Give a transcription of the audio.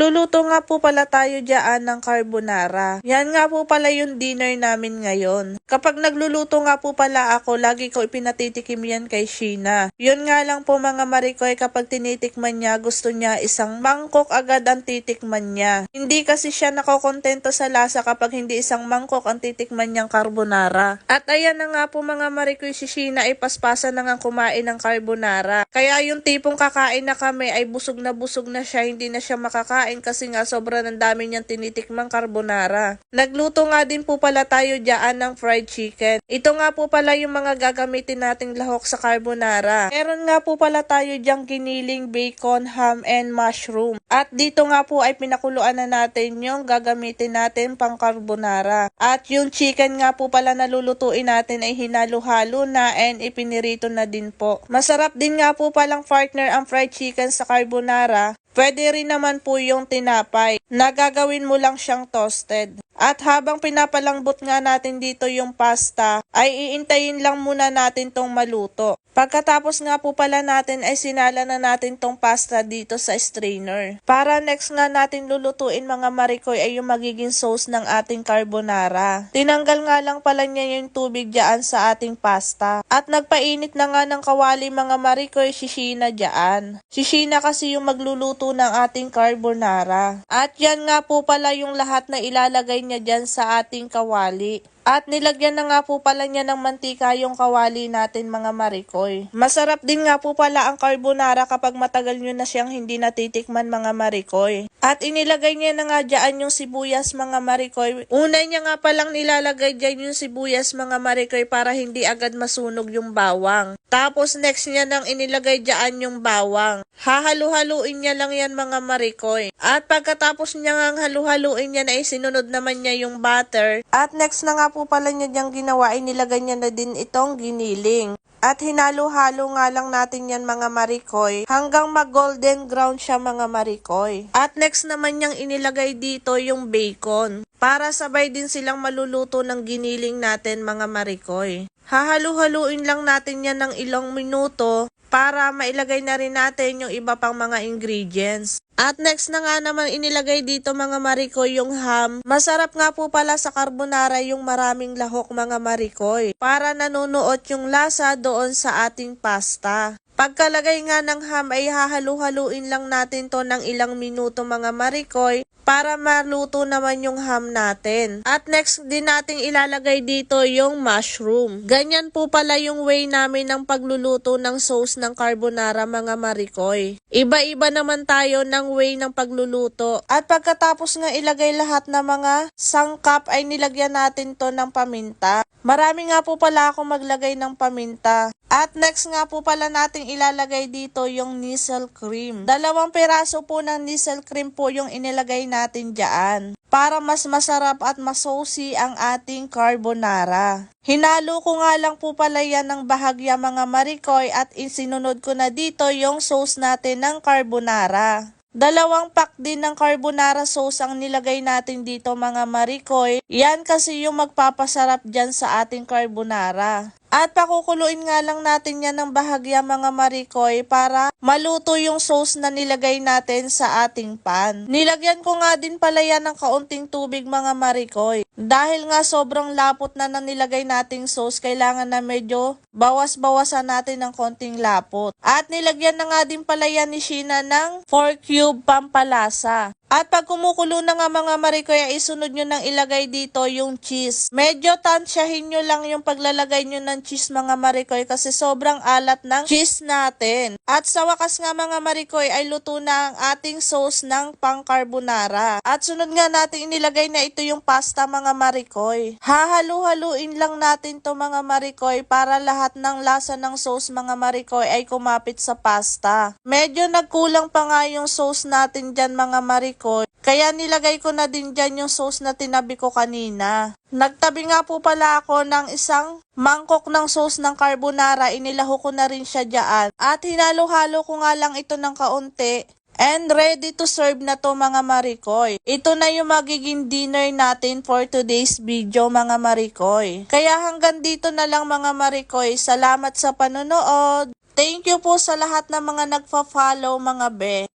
Luluto nga po pala tayo dyan ng carbonara. Yan nga po pala yung dinner namin ngayon. Kapag nagluluto nga po pala ako, lagi ko ipinatitikim yan kay Sheena. Yun nga lang po mga marikoy, kapag tinitikman niya, gusto niya isang mangkok agad ang titikman niya. Hindi kasi siya nakokontento sa lasa kapag hindi isang mangkok ang titikman niyang carbonara. At ayan na nga po mga marikoy, si Sheena ay paspasan na nga kumain ng carbonara. Kaya yung tipong kakain na kami ay busog na busog na siya, hindi na siya makakain kasi nga sobrang ang dami niyang tinitikmang carbonara. Nagluto nga din po pala tayo dyan ng fried chicken. Ito nga po pala yung mga gagamitin nating lahok sa carbonara. Meron nga po pala tayo dyan giniling bacon, ham, and mushroom. At dito nga po ay pinakuluan na natin yung gagamitin natin pang carbonara. At yung chicken nga po pala na lulutuin natin ay hinalo-halo na and ipinirito na din po. Masarap din nga po palang partner ang fried chicken sa carbonara Pwede rin naman po yung tinapay na gagawin mo lang siyang toasted. At habang pinapalambot nga natin dito yung pasta, ay iintayin lang muna natin tong maluto. Pagkatapos nga po pala natin ay sinala na natin tong pasta dito sa strainer. Para next nga natin lulutuin mga marikoy ay yung magiging sauce ng ating carbonara. Tinanggal nga lang pala niya yung tubig dyan sa ating pasta. At nagpainit na nga ng kawali mga marikoy si Sheena dyan. Si kasi yung magluluto ng ating carbonara. At yan nga po pala yung lahat na ilalagay niya dyan sa ating kawali. At nilagyan na nga po pala niya ng mantika yung kawali natin mga marikoy. Masarap din nga po pala ang carbonara kapag matagal nyo na siyang hindi natitikman mga marikoy. At inilagay niya na nga dyan yung sibuyas mga marikoy. Una niya nga palang nilalagay dyan yung sibuyas mga marikoy para hindi agad masunog yung bawang. Tapos next niya nang inilagay dyan yung bawang. Hahalu-haluin niya lang yan mga marikoy. At pagkatapos niya nga halu-haluin yan ay sinunod naman niya yung butter. At next na nga po pala niya diyang ginawa ay nilagay niya na din itong giniling. At hinalo-halo nga lang natin yan mga marikoy hanggang mag-golden brown siya mga marikoy. At next naman niyang inilagay dito yung bacon para sabay din silang maluluto ng giniling natin mga marikoy. Hahalu-haluin lang natin yan ng ilang minuto para mailagay na rin natin yung iba pang mga ingredients. At next na nga naman inilagay dito mga marikoy yung ham. Masarap nga po pala sa carbonara yung maraming lahok mga marikoy para nanunuot yung lasa doon sa ating pasta. Pagkalagay nga ng ham ay hahalu-haluin lang natin to ng ilang minuto mga marikoy para maluto naman yung ham natin. At next din nating ilalagay dito yung mushroom. Ganyan po pala yung way namin ng pagluluto ng sauce ng carbonara mga marikoy. Iba-iba naman tayo ng way ng pagluluto. At pagkatapos nga ilagay lahat ng mga sangkap ay nilagyan natin to ng paminta. Marami nga po pala ako maglagay ng paminta. At next nga po pala nating ilalagay dito yung nisel cream. Dalawang peraso po ng nisel cream po yung inilagay natin dyan para mas masarap at masaucy ang ating carbonara. Hinalo ko nga lang po pala yan ng bahagya mga marikoy at isinunod ko na dito yung sauce natin ng carbonara. Dalawang pack din ng carbonara sauce ang nilagay natin dito mga marikoy. Yan kasi yung magpapasarap dyan sa ating carbonara. At pakukuluin nga lang natin yan ng bahagya mga marikoy para maluto yung sauce na nilagay natin sa ating pan. Nilagyan ko nga din pala yan ng kaunting tubig mga marikoy. Dahil nga sobrang lapot na nang nilagay nating sauce, kailangan na medyo bawas-bawasan natin ng konting lapot. At nilagyan na nga din pala yan ni Sheena ng 4 cube pampalasa. At pag kumukulo na nga mga marikoy, isunod nyo nang ilagay dito yung cheese. Medyo tansyahin nyo lang yung paglalagay nyo ng cheese mga marikoy kasi sobrang alat ng cheese natin. At sa wakas nga mga marikoy ay luto na ang ating sauce ng pang carbonara. At sunod nga natin inilagay na ito yung pasta mga marikoy. Hahalu-haluin lang natin to mga marikoy para lahat ng lasa ng sauce mga marikoy ay kumapit sa pasta. Medyo nagkulang pa nga yung sauce natin dyan mga marikoy ko. Kaya nilagay ko na din dyan yung sauce na tinabi ko kanina. Nagtabi nga po pala ako ng isang mangkok ng sauce ng carbonara. Inilaho ko na rin siya dyan. At hinalo-halo ko nga lang ito ng kaunti. And ready to serve na to mga marikoy. Ito na yung magiging dinner natin for today's video mga marikoy. Kaya hanggang dito na lang mga marikoy. Salamat sa panonood. Thank you po sa lahat ng mga nagfa-follow mga be.